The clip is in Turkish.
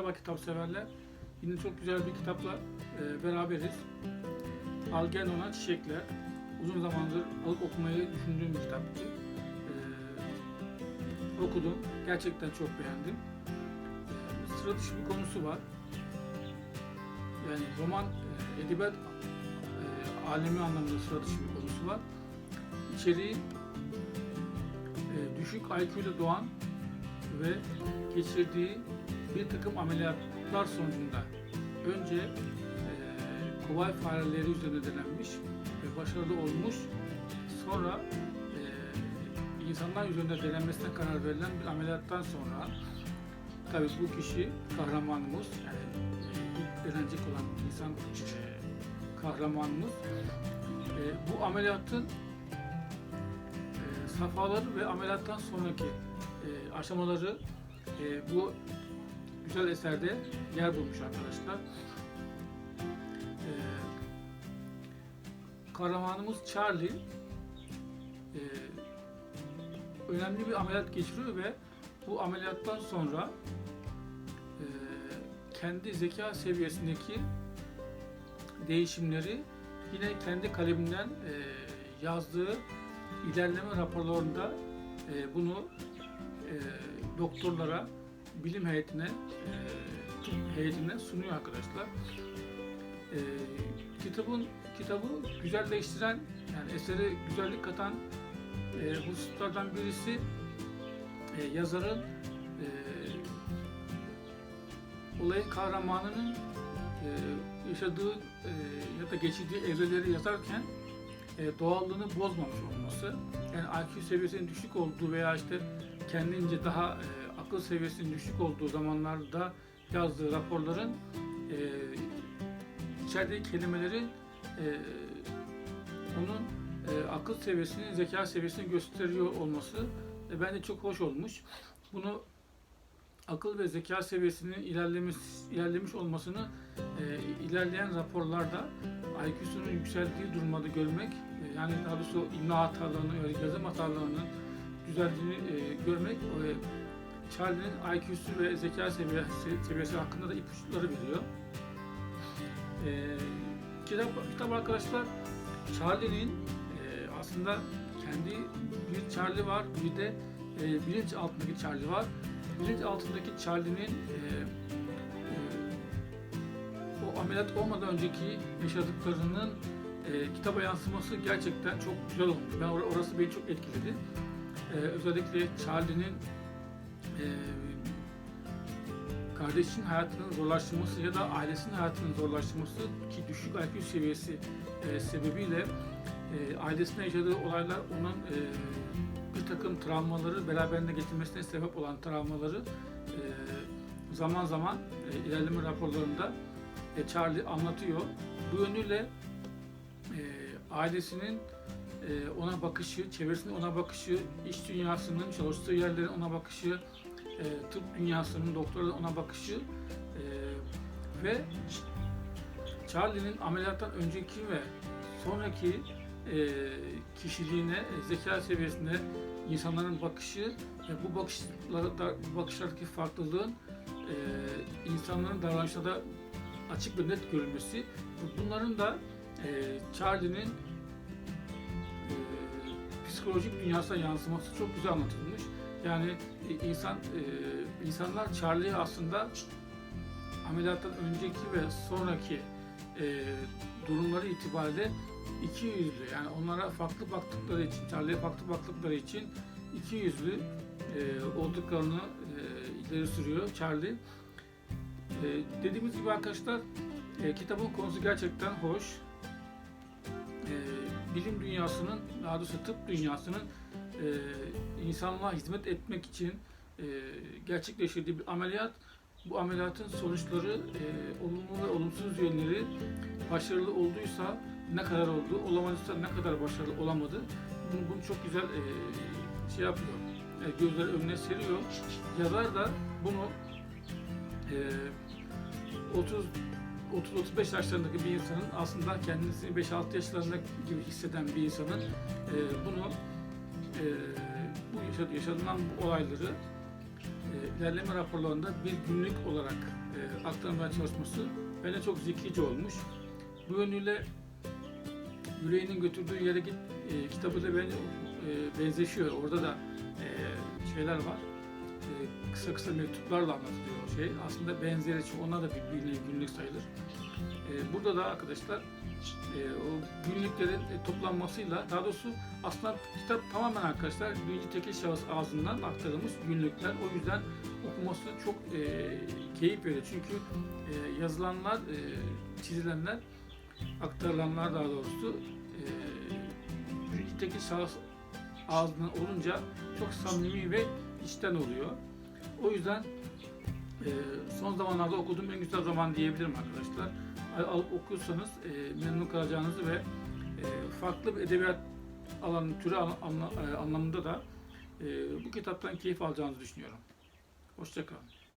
Merhaba kitap severler. Yine çok güzel bir kitapla e, beraberiz. Algernon'a Çiçekler. Uzun zamandır alıp okumayı düşündüğüm bir kitaptı. E, okudum. Gerçekten çok beğendim. E, sıra dışı bir konusu var. Yani roman, e, edebiyat e, alemi anlamında sıra dışı bir konusu var. İçeriği e, düşük IQ ile doğan ve geçirdiği bir takım ameliyatlar sonucunda önce e, kobay fareleri üzerinde denenmiş ve başarılı olmuş. Sonra e, insanlar üzerinde denenmesine karar verilen bir ameliyattan sonra tabii bu kişi kahramanımız yani ilk denenecek olan insan kahramanımız e, bu ameliyatın safhaları ve ameliyattan sonraki e, aşamaları e, bu güzel eserde yer bulmuş arkadaşlar. E, kahramanımız Charlie e, önemli bir ameliyat geçiriyor ve bu ameliyattan sonra e, kendi zeka seviyesindeki değişimleri yine kendi kaleminden e, yazdığı ilerleme raporlarında e, bunu e, doktorlara, bilim heyetine, e, heyetine sunuyor arkadaşlar. E, kitabın kitabı güzelleştiren, yani esere güzellik katan e, hususlardan birisi e, yazarın e, olayın kahramanının e, yaşadığı e, ya da geçirdiği evreleri yazarken e, doğallığını bozmamış olması. Yani IQ seviyesinin düşük olduğu veya işte kendince daha e, akıl seviyesinin düşük olduğu zamanlarda yazdığı raporların e, içerideki kelimelerin e, onun e, akıl seviyesini, zeka seviyesini gösteriyor olması e, bence çok hoş olmuş. Bunu akıl ve zeka seviyesinin ilerlemiş ilerlemiş olmasını e, ilerleyen raporlarda IQ'sunun yükseldiği durumda görmek e, yani daha doğrusu imla hatalarını, yazım hatalarının düzeldiğini e, görmek e, Charlie'nin IQ'su ve zeka seviyesi, seviyesi hakkında da ipuçları veriyor. E, kitap, kitap arkadaşlar Charlie'nin e, aslında kendi bir Charlie var, bir de e, bilinç altındaki Charlie var. Bilinç altındaki Charlie'nin e, e, o ameliyat olmadan önceki yaşadıklarının e, kitaba yansıması gerçekten çok güzel olmuş. Ben or- orası beni çok etkiledi. E, özellikle Charlie'nin e, kardeşinin hayatının zorlaştırması ya da ailesinin hayatının zorlaştırması ki düşük IQ seviyesi e, sebebiyle e, ailesine yaşadığı olaylar onun e, bir takım travmaları beraberinde getirmesine sebep olan travmaları e, zaman zaman e, ilerleme raporlarında e, Charlie anlatıyor. Bu yönüyle e, ailesinin e, ona bakışı, çevresinin ona bakışı, iş dünyasının, çalıştığı yerlerin ona bakışı, e, tıp dünyasının, doktorların ona bakışı e, ve Charlie'nin ameliyattan önceki ve sonraki e, kişiliğine, e, zeka seviyesine insanların bakışı ve bu bakışlarda, bu bakışlardaki farklılığın e, insanların davranışlarda açık ve net görülmesi. Bunların da e, Charlie'nin e, psikolojik dünyasına yansıması çok güzel anlatılmış. Yani e, insan e, insanlar Charlie'yi aslında ameliyattan önceki ve sonraki e, durumları itibariyle iki yüzlü yani onlara farklı baktıkları için, Charlie'ye farklı baktıkları için iki yüzlü olduklarını e, ileri sürüyor Charlie. Dediğimiz gibi arkadaşlar kitabın konusu gerçekten hoş. Bilim dünyasının, daha doğrusu tıp dünyasının e, insanlığa hizmet etmek için e, gerçekleştirdiği bir ameliyat. Bu ameliyatın sonuçları, e, olumlu ve olumsuz yönleri başarılı olduysa ne kadar oldu, olamadıysa ne kadar başarılı olamadı. Bunu, bunu çok güzel e, şey yapıyor, e, gözler önüne seriyor. Yazar da bunu e, 30 30-35 yaşlarındaki bir insanın aslında kendisini 5-6 yaşlarında gibi hisseden bir insanın e, bunu bu yaşadı, yaşanılan bu olayları e, ilerleme raporlarında bir günlük olarak e, aktarmaya çalışması bence çok zekice olmuş. Bu yönüyle yüreğinin götürdüğü yere git e, kitabı da bence e, benzeşiyor. Orada da e, şeyler var. E, kısa kısa mektuplarla anlatılıyor o şey. Aslında benzeri için onlar da bir, bir nevi günlük sayılır. E, burada da arkadaşlar e, o günlüklerin e, toplanmasıyla daha doğrusu aslında kitap tamamen arkadaşlar birinci tekil şahıs ağzından aktarılmış günlükler. O yüzden okuması çok e, keyif veriyor. Çünkü yazılanlar, çizilenler, aktarılanlar daha doğrusu birinci tekil şahıs ağzından olunca çok samimi ve içten oluyor. O yüzden son zamanlarda okuduğum en güzel zaman diyebilirim arkadaşlar. Al- Alıp okursanız e, memnun kalacağınızı ve e, farklı bir edebiyat alanı türü an- anla- e, anlamında da e, bu kitaptan keyif alacağınızı düşünüyorum. Hoşçakalın.